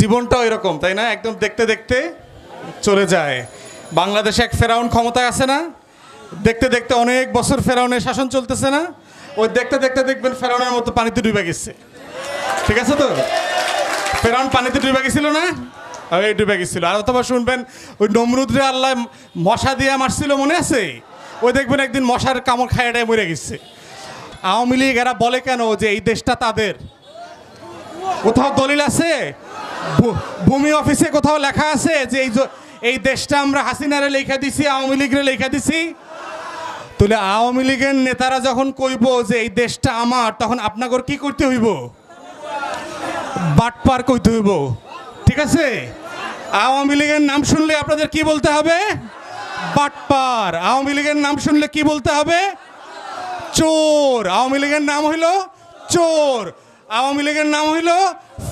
জীবনটাও এরকম, তাই না? একদম দেখতে দেখতে চলে যায়। বাংলাদেশে এক ফেরাউন ক্ষমতায় আছে না। দেখতে দেখতে অনেক বছর ফেরাউনের শাসন চলতেছে না। ওই দেখতে দেখতে দেখবেন ফেরাউনের মতো পানিতে ডুবে গেছে। ঠিক আছে তো? ফেরাউন পানিতে ডুবে গেছিল না? ওই ডুবে গেছিল। আর অথবা শুনবেন, ওই নমরুদরে আল্লাহ মশা দিয়ে মারছিল, মনে আছে? ওই দেখবেন একদিন মশার কামড় খাইয়াটাই মরে গেছে। আওয়ামী লীগ এরা বলে কেন যে এই দেশটা তাদের? কোথাও দলিল আছে? ভূমি অফিসে কোথাও লেখা আছে যে এই দেশটা আমরা হাসিনারে লেখা দিছি, আওয়ামী লীগরে লেখা দিছি? তাহলে আওয়ামী লীগের নেতারা যখন কইব যে এই দেশটা আমার, তখন আপনাকে কি করতে হইব? বাটপার কইতে হইব। ঠিক আছে? আওয়ামী লীগের নাম শুনলে আপনাদের কি বলতে হবে? বাটপার। আওয়ামী লীগের নাম শুনলে কি বলতে হবে? চোর। আওয়ামী লীগের নাম হইল চোর। আওয়ামী লীগের নাম হইল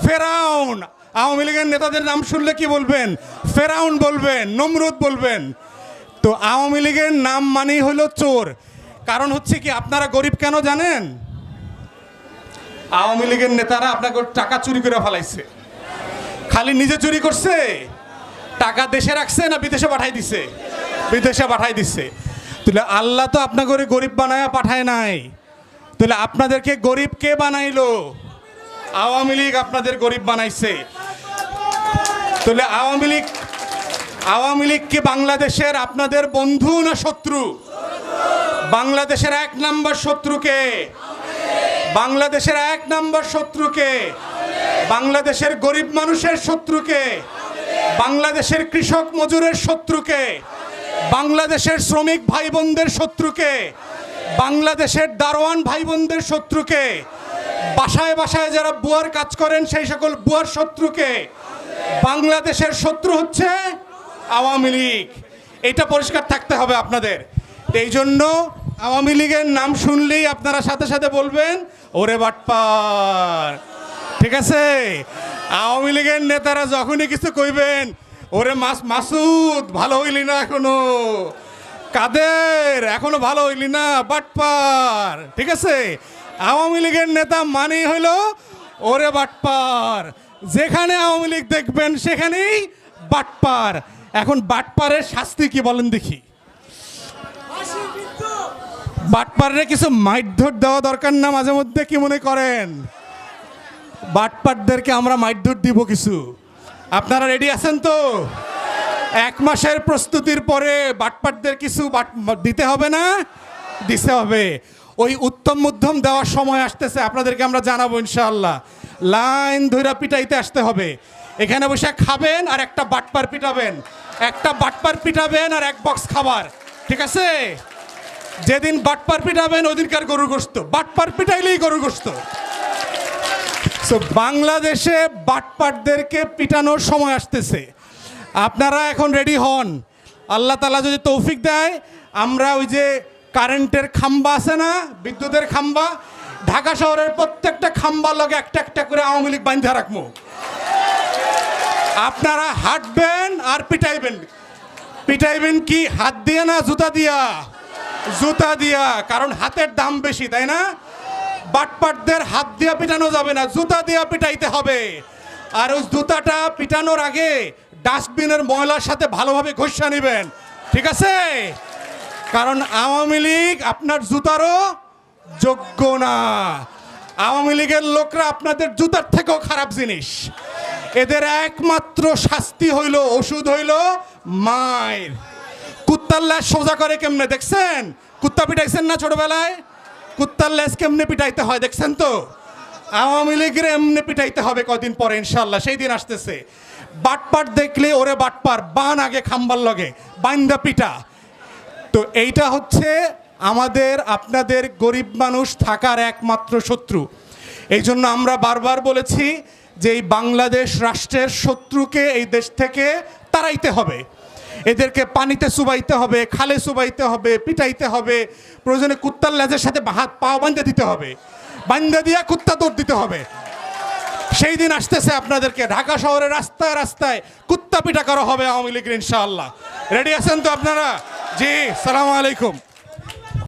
ফেরাউন। আওয়ামী লীগের নেতাদের নাম শুনলে কি বলবেন? ফেরাউন বলবেন, নমরুদ বলবেন। তো আওয়ামী লীগের নাম মানেই হলো চোর। কারণ হচ্ছে কি, আপনারা গরিব কেন জানেন? আওয়ামী লীগের নেতারা আপনাকে টাকা চুরি করে ফেলাইছে। খালি নিজে চুরি করছে? টাকা দেশে রাখছে না বিদেশে পাঠাই দিছে? বিদেশে পাঠাই দিছে। তাহলে আল্লাহ তো আপনাকে গরিব বানায় পাঠায় নাই। তাহলে আপনাদেরকে গরিব কে বানাইলো? আওয়ামী লীগ আপনাদের গরিব বানাইছে। তাহলে আওয়ামী লীগ আওয়ামী লীগ কি বাংলাদেশের আপনাদের বন্ধু না শত্রু? বাংলাদেশের এক নম্বর শত্রুকে বাংলাদেশের এক নম্বর শত্রুকে বাংলাদেশের গরিব মানুষের শত্রুকে বাংলাদেশের কৃষক মজুরের শত্রুকে বাংলাদেশের শ্রমিক ভাই বোনদের শত্রুকে বাংলাদেশের দারোয়ান ভাই বোনদের শত্রুকে বাসায় বাসায় যারা বুয়ার কাজ করেন, সেই সকল বুয়ার শত্রুকে বাংলাদেশের শত্রু হচ্ছে আওয়ামী লীগ। এটা পরিষ্কার থাকতে হবে আপনাদের। এই জন্য আওয়ামী লীগের নাম শুনলেই আপনারা সাথে সাথে বলবেন, ওরে বাটপার। ঠিক আছে? আওয়ামী লীগের নেতারা যখনই কিছু কইবেন, ওরে মাস, মাসুদ, ভালো হইলি না এখনও। কাদের? এখনও ভালো হইলি না, বাটপার। ঠিক আছে? আওয়ামী লীগের নেতা মানেই হইল, ওরে বাটপার। যেখানে আওয়ামী লীগ দেখবেন, সেখানেই বাটপার। এখন বাটপারের শাস্তি কি বলেন দেখি। বাটপারে কিছু মাইধর দেওয়া দরকার না, মাঝে মধ্যে কি মনে করেন? বাটপারদেরকে আমরা মাইধর দিব কিছু। আপনারা রেডি আছেন তো? এক মাসের প্রস্তুতির পরে বাটপারদের কিছু দিতে হবে না? দিতে হবে। ওই উত্তম মধ্যম দেওয়ার সময় আসতেছে, আপনাদেরকে আমরা জানাব ইনশাআল্লাহ। লাইন ধইরা পিটাইতে আসতে হবে। এখানে বসে খাবেন আর একটা বাটপার পিটাবেন। একটা বাটপার পিটাবেন আর এক বক্স খাবার। ঠিক আছে? যেদিন বাটপার পিটাবেন, ওদিনকার গরু গোস্ত বাটপার পিটাইলেই গরু গোস্ত সো বাংলাদেশে বাটপাটদেরকে পিটানোর সময় আসতেছে। আপনারা এখন রেডি হন। আল্লাহ তালা যদি তৌফিক দেয়, আমরা ওই যে কারেন্টের খাম্বা আছে না, বিদ্যুতের খাম্বা ঢাকা শহরের প্রত্যেকটা খাম্বার লগে একটা একটা করে আওয়ামী লীগ বান্ধা রাখব। আপনারা হাঁটবেন আর পিটাইবেন। পিটাইবেন কি? হাত দিয়ে না জুতা দিয়া? জুতা দিয়া, কারণ হাতের দাম বেশি, তাই না? বাটপাটদের হাত দিয়া পিটানো যাবে না, জুতা দিয়া পিটাইতে হবে। আর ওই জুতাটা পিটানোর আগে ডাস্টবিনের ময়লার সাথে ভালোভাবে ঘষা নেবেন। ঠিক আছে? কারণ আওয়ামী লীগ আপনার জুতারও যোগ্য না। আওয়ামী লীগের লোকরা আপনাদের জুতার থেকেও খারাপ জিনিস। এদের একমাত্র শাস্তি হইল, ওষুধ হইল মায়ের। কুত্তার ল্যাস সোজা করে কেমনে, দেখছেন? কুত্তা পিটাইছেন না ছোটবেলায়? কুত্তার ল্যাস কেমনে পিটাইতে হয়, দেখছেন তো? আওয়ামী লীগের এমনি পিটাইতে হবে কদিন পরে ইনশাল্লাহ সেই দিন আসতেছে। বাটপাট দেখলে ওরে বাটপার, বান আগে খাম্বার লগে, বাইন্দা পিটা। তো এইটা হচ্ছে আমাদের, আপনাদের গরিব মানুষ থাকার একমাত্র শত্রু। এই জন্য আমরা বারবার বলেছি যে এই বাংলাদেশ রাষ্ট্রের শত্রুকে এই দেশ থেকে তাড়াইতে হবে। এদেরকে পানিতে চুবাইতে হবে, খালে চুবাইতে হবে, পিটাইতে হবে, প্রয়োজনে কুত্তার লেজের সাথে হাত পা বান্ধে দিতে হবে বান্ধে দিয়া কুত্তা দৌড় দিতে হবে। সেই দিন আসতেছে আপনাদেরকে, ঢাকা শহরের রাস্তায় রাস্তায় কুত্তা পিটা করা হবে আওয়ামী লীগের ইনশাআল্লাহ। রেডি আছেন তো আপনারা? জি, সালাম আলাইকুম।